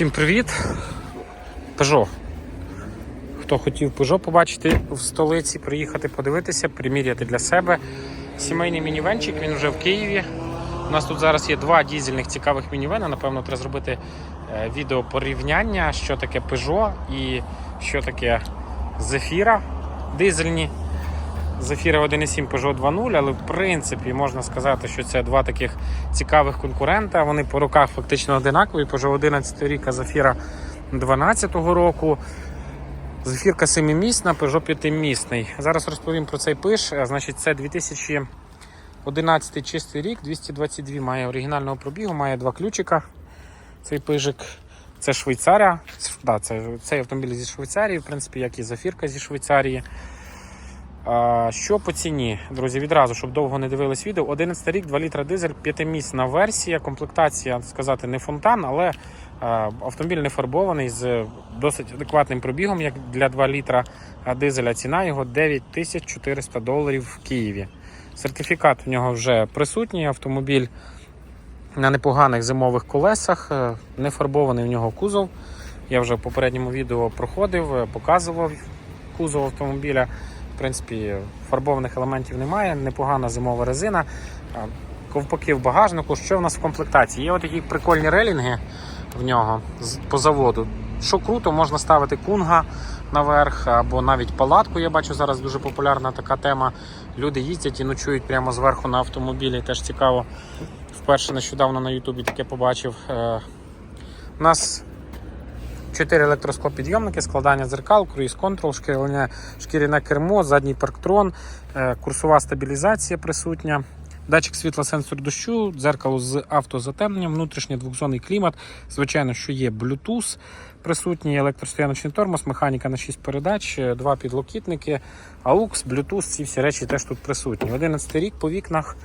Всім привіт! Peugeot. Хто хотів Peugeot побачити в столиці, приїхати подивитися, приміряти для себе. Сімейний мінівенчик, він вже в Києві. У нас тут зараз є два дізельних цікавих мінівена. Напевно, треба зробити е, відео порівняння, що таке Peugeot і що таке Zephyra дизельні. Zephyra 1.7 Peugeot 2.0, але в принципі можна сказати, що це два таких цікавих конкурента. Вони по роках фактично одинакові. Peugeot 11 рік, а Zephyra 12 року. Зефірка 7-місна, Peugeot 5-місний. Зараз розповім про цей пиш. Е, Значить, це 2011 чистий рік, 222 має оригінального пробігу, має два ключика. Цей пижик. Це Швейцарія. Да, це, цей автомобіль зі Швейцарії, в принципі, як і Зафірка зі Швейцарії. Що по ціні, друзі, відразу, щоб довго не дивились відео. 11 рік, 2 літра дизель, 5-місна версія, комплектація, сказати, не фонтан, але автомобіль не фарбований з досить адекватним пробігом, як для 2 літра дизеля. Ціна його 9400 доларів в Києві. Сертифікат в нього вже присутній. Автомобіль на непоганих зимових колесах, е, не фарбований в нього кузов. Я вже в попередньому відео проходив, е, показував кузов автомобіля. Принципі, фарбованих елементів немає, непогана зимова резина. Ковпаки в багажнику. Що в нас в комплектації? Є такі прикольні релінги в нього по заводу. Що круто, можна ставити кунга наверх або навіть палатку. Я бачу зараз дуже популярна така тема. Люди їздять і ночують прямо зверху на автомобілі. Теж цікаво. Вперше нещодавно на Ютубі таке побачив. Е, У нас 4 електросклопідйомники, складання дзеркал, круїз контрол, шкіряне, шкіряне кермо, задній парктрон, е, курсова стабілізація присутня. Датчик світла, сенсор дощу, дзеркало з автозатемненням, внутрішній двохзонний клімат. Звичайно, що є Bluetooth присутній, електростояночний тормоз, механіка на 6 передач, е, два підлокітники, AUX, Bluetooth, ці всі речі теж тут присутні. 11 рік по вікнах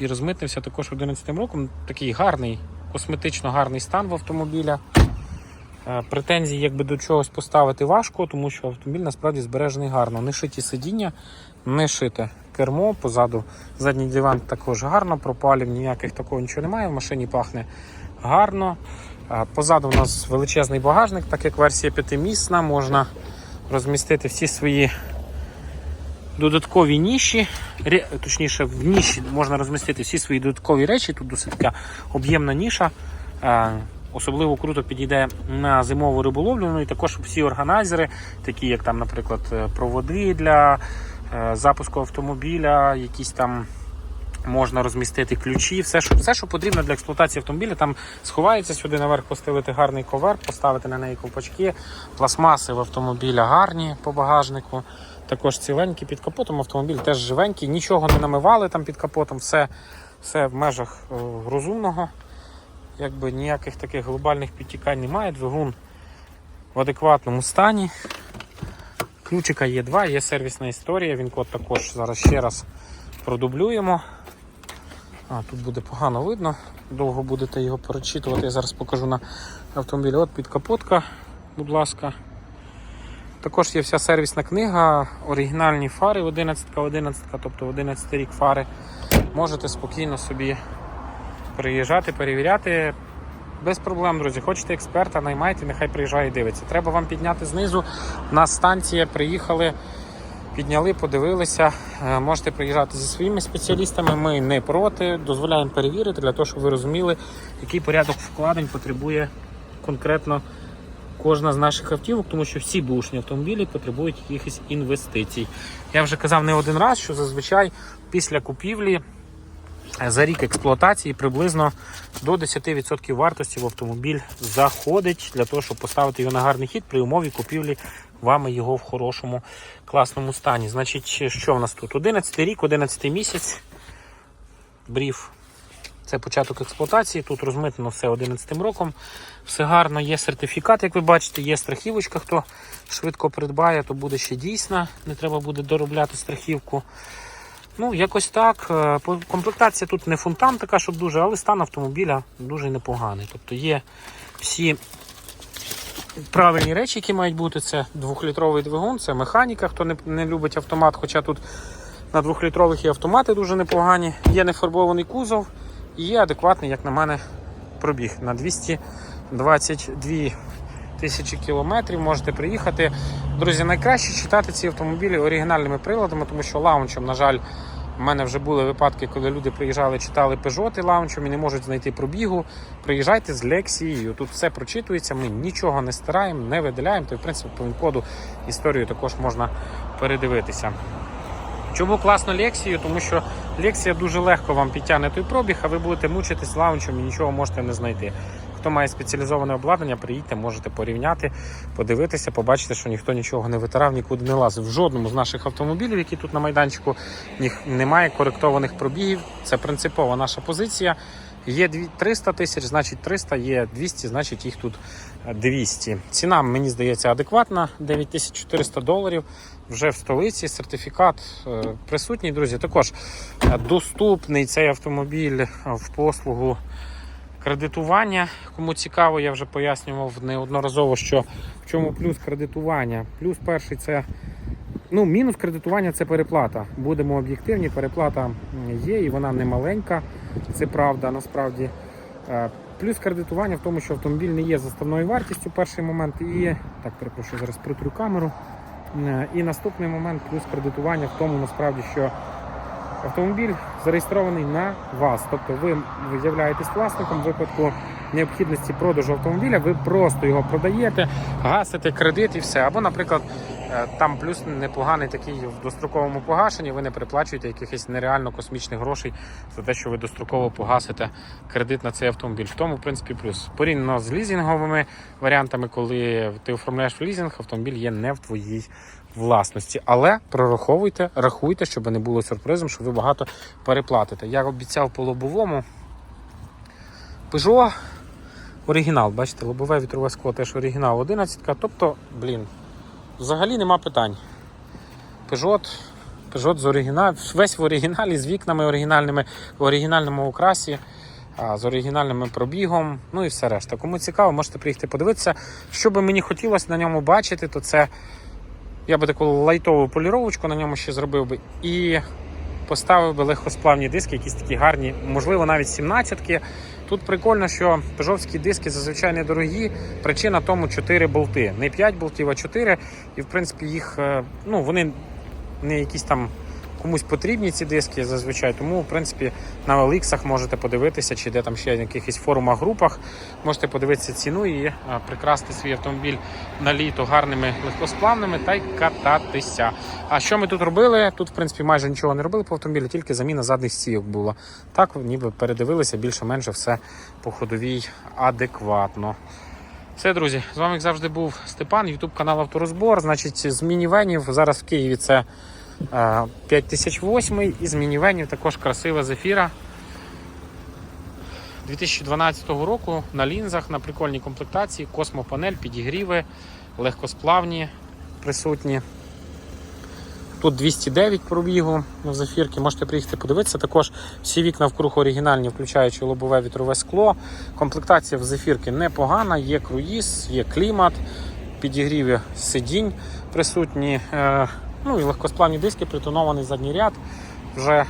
і розмитнився також 11 роком. Такий гарний, косметично гарний стан в автомобіля. Е, Претензій якби до чогось поставити важко, тому що автомобіль насправді збережений гарно. Не шиті сидіння, не шите кермо, позаду задній диван також гарно, пропалів ніяких такого нічого немає. В машині пахне гарно. Е, Позаду у нас величезний багажник, так як версія 5-місна, можна розмістити всі свої додаткові ніші. Точніше, в ніші можна розмістити всі свої додаткові речі. Тут досить така об'ємна ніша. Особливо круто підійде на зимову риболовлю. Ну і також всі органайзери, такі як там, наприклад, е, проводи для е, запуску автомобіля, якісь там. Можна розмістити ключі, все що, все, що потрібно для експлуатації автомобіля. Там сховається сюди наверх, поставити гарний ковер, поставити на неї ковпачки. Пластмаси в автомобіля гарні по багажнику. Також ціленькі під капотом. Автомобіль теж живенький, нічого не намивали там під капотом, все, все в межах е, розумного. Якби ніяких таких глобальних підтікань немає. Двигун в адекватному стані. Ключика є два, є сервісна історія. Він код також зараз ще раз продублюємо. А, тут буде погано видно, довго будете його перечитувати. Я зараз покажу на автомобілі. От підкапотка, будь ласка. Також є вся сервісна книга, оригінальні фари 11, 11, тобто 11 рік фари. Можете спокійно собі приїжджати, перевіряти. Без проблем, друзі. Хочете експерта, наймайте, нехай приїжджає і дивиться. Треба вам підняти знизу. У нас станція, приїхали, підняли, подивилися. Е, Можете приїжджати зі своїми спеціалістами. Ми не проти. Дозволяємо перевірити для того, щоб ви розуміли, який порядок вкладень потребує конкретно кожна з наших автівок, тому що всі бушні автомобілі потребують якихось інвестицій. Я вже казав не один раз, що зазвичай після купівлі за рік експлуатації приблизно до 10% вартості в автомобіль заходить для того, щоб поставити його на гарний хід при умові купівлі вами його в хорошому класному стані. Значить, що в нас тут? 11 рік, 11 місяць. Бріф. Це початок експлуатації. Тут розмитнено все 11 роком. Все гарно, є сертифікат, як ви бачите, є страхівочка. Хто швидко придбає, то буде ще дійсна. Не треба буде доробляти страхівку. Ну, якось так. Е, Комплектація тут не фонтан така, щоб дуже, але стан автомобіля дуже непоганий. Тобто є всі правильні речі, які мають бути. Це двохлітровий двигун, це механіка, хто не, не любить автомат, хоча тут на двохлітрових і автомати дуже непогані. Є нефарбований кузов і є адекватний, як на мене, пробіг на 200 22 тисячі кілометрів. Можете приїхати. Друзі, найкраще читати ці автомобілі оригінальними приладами, тому що лаунчем, на жаль, у мене вже були випадки, коли люди приїжджали, читали Peugeot лаунчем і не можуть знайти пробігу. Приїжджайте з Лексією. Тут все прочитується, ми нічого не стираємо, не видаляємо. То, в принципі, по інкоду історію також можна передивитися. Чому класно Лексію? Тому що Лексія дуже легко вам підтягне той пробіг, а ви будете мучитись лаунчем і нічого можете не знайти. Хто має спеціалізоване обладнання, приїдьте, можете порівняти, подивитися, побачити, що ніхто нічого не витирав, нікуди не лазив. В жодному з наших автомобілів, які тут на майданчику, немає коректованих пробігів. Це принципова наша позиція. Є 300 тисяч, значить 300, є 200, значить їх тут е, 200. Ціна, мені здається, адекватна 9400 доларів. Вже в столиці сертифікат е, присутній, друзі. Також е, доступний цей автомобіль е, в послугу кредитування. Кому цікаво, я вже пояснював неодноразово, що в чому плюс кредитування. Плюс перший це ну, мінус кредитування це переплата. Будемо об'єктивні, переплата є і вона не маленька, це правда насправді. Е, Плюс кредитування в тому, що автомобіль не є заставною вартістю перший момент. І так, перепрошую, зараз притру камеру. Е, І наступний момент плюс кредитування в тому насправді, що автомобіль зареєстрований на вас. Тобто ви являєтесь власником в випадку необхідності продажу автомобіля, ви просто його продаєте, гасите кредит і все. Або, наприклад, там плюс непоганий такий в достроковому погашенні, ви не переплачуєте якихось нереально космічних грошей за те, що ви достроково погасите кредит на цей автомобіль. В тому, в принципі, плюс. Порівняно з лізінговими варіантами, коли ти оформляєш в лізинг, автомобіль є не в твоїй власності. Але прораховуйте, рахуйте, щоб не було сюрпризом, що ви багато переплатите. Я обіцяв по лобовому. Peugeot оригінал, бачите, лобове вітрове скло теж оригінал 11. Тобто, блін, взагалі нема питань. Peugeot, Peugeot з оригінал, весь в оригіналі, з вікнами оригінальними, в оригінальному окрасі, з оригінальним пробігом, ну і все решта. Кому цікаво, можете приїхати подивитися. Що би мені хотілося на ньому бачити, то це я би таку лайтову поліровочку на ньому ще зробив би. І поставив би легкосплавні диски, якісь такі гарні, можливо, навіть 17-ки. Тут прикольно, що пежовські диски зазвичай недорогі. Причина тому 4 болти. Не 5 болтів, а 4. І в принципі їх, е, ну, вони не якісь там комусь потрібні ці диски зазвичай. Тому, в принципі, на OLX можете подивитися, чи де там ще в якихось форумах, групах. Можете подивитися ціну і е, прикрасти свій автомобіль на літо гарними легкосплавними та й кататися. А що ми тут робили? Тут, в принципі, майже нічого не робили по автомобілі, тільки заміна задніх стійок була. Так, ніби передивилися більше-менше все по ходовій адекватно. Все, друзі, з вами як завжди був Степан, Ютуб канал Авторозбор. Значить, з мінівенів зараз в Києві це 5008 і з мінівенів також красива зефіра. 2012 року на лінзах на прикольній комплектації, космопанель, підігріви, легкосплавні присутні. Тут 209 пробігу в зефірки, можете приїхати подивитися. Також всі вікна вкруг оригінальні, включаючи лобове вітрове скло. Комплектація в зефірки непогана, є круїз, є клімат, підігріві сидінь присутні. Ну і легкосплавні диски, притонований задній ряд. Вже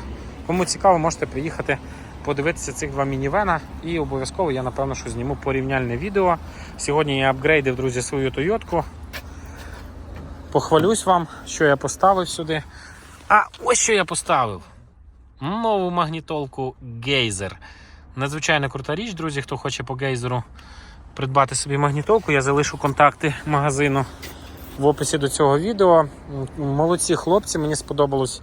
кому цікаво, можете приїхати подивитися цих два мінівена. І обов'язково я напевно що зніму порівняльне відео. Сьогодні я апгрейдив, друзі, свою Тойотку. Похвалюсь вам, що я поставив сюди. А ось що я поставив. Нову магнітолку Гейзер. Надзвичайно крута річ, друзі. Хто хоче по гейзеру придбати собі магнітолку, я залишу контакти магазину в описі до цього відео. Молодці хлопці, мені сподобалось.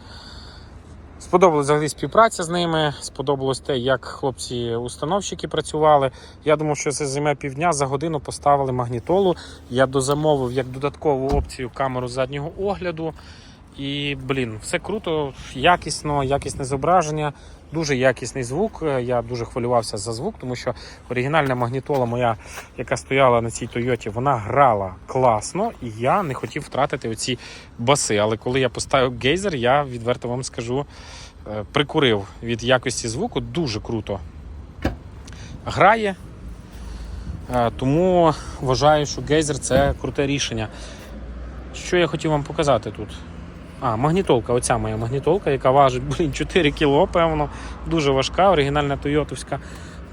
Сподобалась взагалі співпраця з ними. Сподобалось те, як хлопці-установщики працювали. Я думав, що це займе півдня. За годину поставили магнітолу. Я дозамовив як додаткову опцію камеру заднього огляду. І, блін, все круто, якісно, якісне зображення, дуже якісний звук. Е, Я дуже хвилювався за звук, тому що оригінальна магнітола моя, яка стояла на цій Тойоті, вона грала класно, і я не хотів втратити оці баси. Але коли я поставив гейзер, я відверто вам скажу, е, прикурив від якості звуку дуже круто. Грає. Е, Тому вважаю, що гейзер це круте рішення. Що я хотів вам показати тут? А, магнітолка, оця моя магнітолка, яка важить блін, 4 кіло, певно, дуже важка, оригінальна Тойотовська.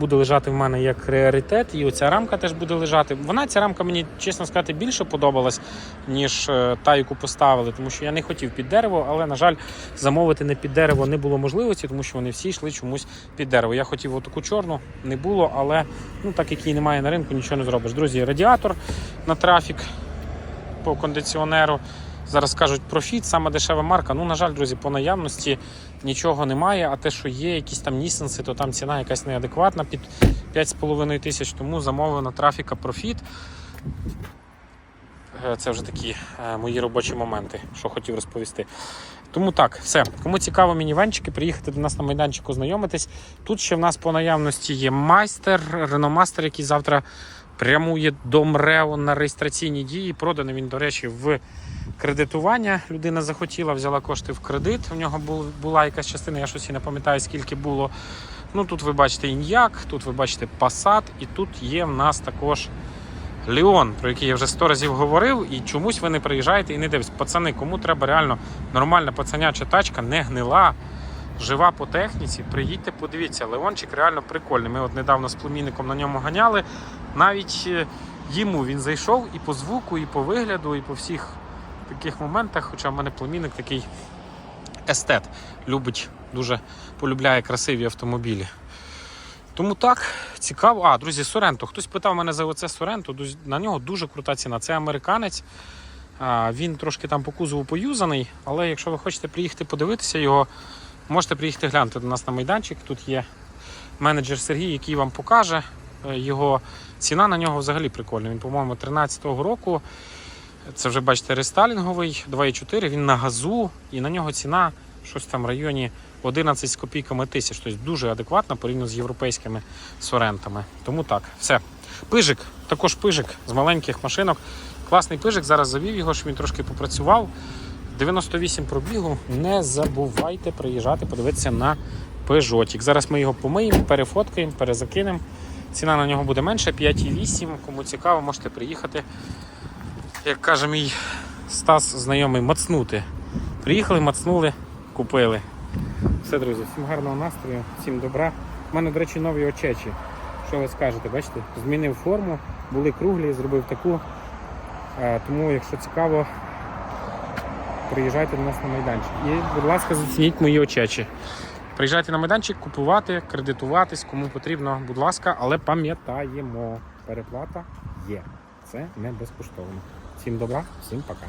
буде лежати в мене як пріоритет, і оця рамка теж буде лежати. Вона ця рамка мені, чесно сказати, більше подобалась, ніж е, та, яку поставили, тому що я не хотів під дерево, але, на жаль, замовити не під дерево не було можливості, тому що вони всі йшли чомусь під дерево. Я хотів отаку чорну, не було, але ну, так як її немає на ринку, нічого не зробиш. Друзі, радіатор на трафік по кондиціонеру. Зараз кажуть профіт, саме дешева марка. Ну, на жаль, друзі, по наявності нічого немає. А те, що є, якісь там нісенси, то там ціна якась неадекватна під 5,5 тисяч. Тому замовив на трафіка профіт. Е, Це вже такі е, мої робочі моменти, що хотів розповісти. Тому так, все. Кому цікаво мінівенчики, приїхати до нас на майданчик, ознайомитись. Тут ще в нас по наявності є майстер, реномастер, який завтра прямує до МРЕО на реєстраційні дії. Проданий він, до речі, в кредитування. Людина захотіла, взяла кошти в кредит. У нього бу- була якась частина, я щось і не пам'ятаю, скільки було. Ну тут ви бачите ін'як, тут ви бачите Passat, і тут є в нас також Леон, про який я вже сто разів говорив, і чомусь ви не приїжджаєте і не дивитесь. Пацани, кому треба реально нормальна пацаняча тачка, не гнила, жива по техніці, приїдьте, подивіться. Леончик реально прикольний. Ми от недавно з племінником на ньому ганяли. Навіть е, йому він зайшов і по звуку, і по вигляду, і по всіх таких моментах. Хоча в мене племінник такий естет, любить, дуже полюбляє красиві автомобілі. Тому так, цікаво. А, друзі, Соренто. Хтось питав мене за оце Соренто. На нього дуже крута ціна. Це американець. Він трошки там по кузову поюзаний, але якщо ви хочете приїхати подивитися його, можете приїхати глянути до нас на майданчик. Тут є менеджер Сергій, який вам покаже е, його. Ціна на нього взагалі прикольна. Він, по-моєму, 13-го року. Це вже бачите рестайлінговий 2,4. Він на газу, і на нього ціна щось там в районі 11 з копійками тисяч. Тобто дуже адекватно порівняно з європейськими сорентами. Тому так, все. Пижик, також пижик з маленьких машинок. Класний пижик. Зараз завів його, щоб він трошки попрацював. 98 пробігу. Не забувайте приїжджати, подивитися на Peugeotик. Зараз ми його помиємо, перефоткаємо, перезакинемо. Ціна на нього буде менше 5,8. Кому цікаво, можете приїхати. Як каже мій Стас знайомий, мацнути. Приїхали, мацнули, купили. Все, друзі, всім гарного настрою, всім добра. У мене, до речі, нові очечі. Що ви скажете? Бачите? Змінив форму, були круглі, зробив таку. Е, Тому, якщо цікаво, приїжджайте до нас на майданчик. І, будь ласка, зацініть мої очечі. Приїжджайте на майданчик, купувати, кредитуватись, кому потрібно, будь ласка, але пам'ятаємо, переплата є. Це не безкоштовно. Всім добра, всім пока.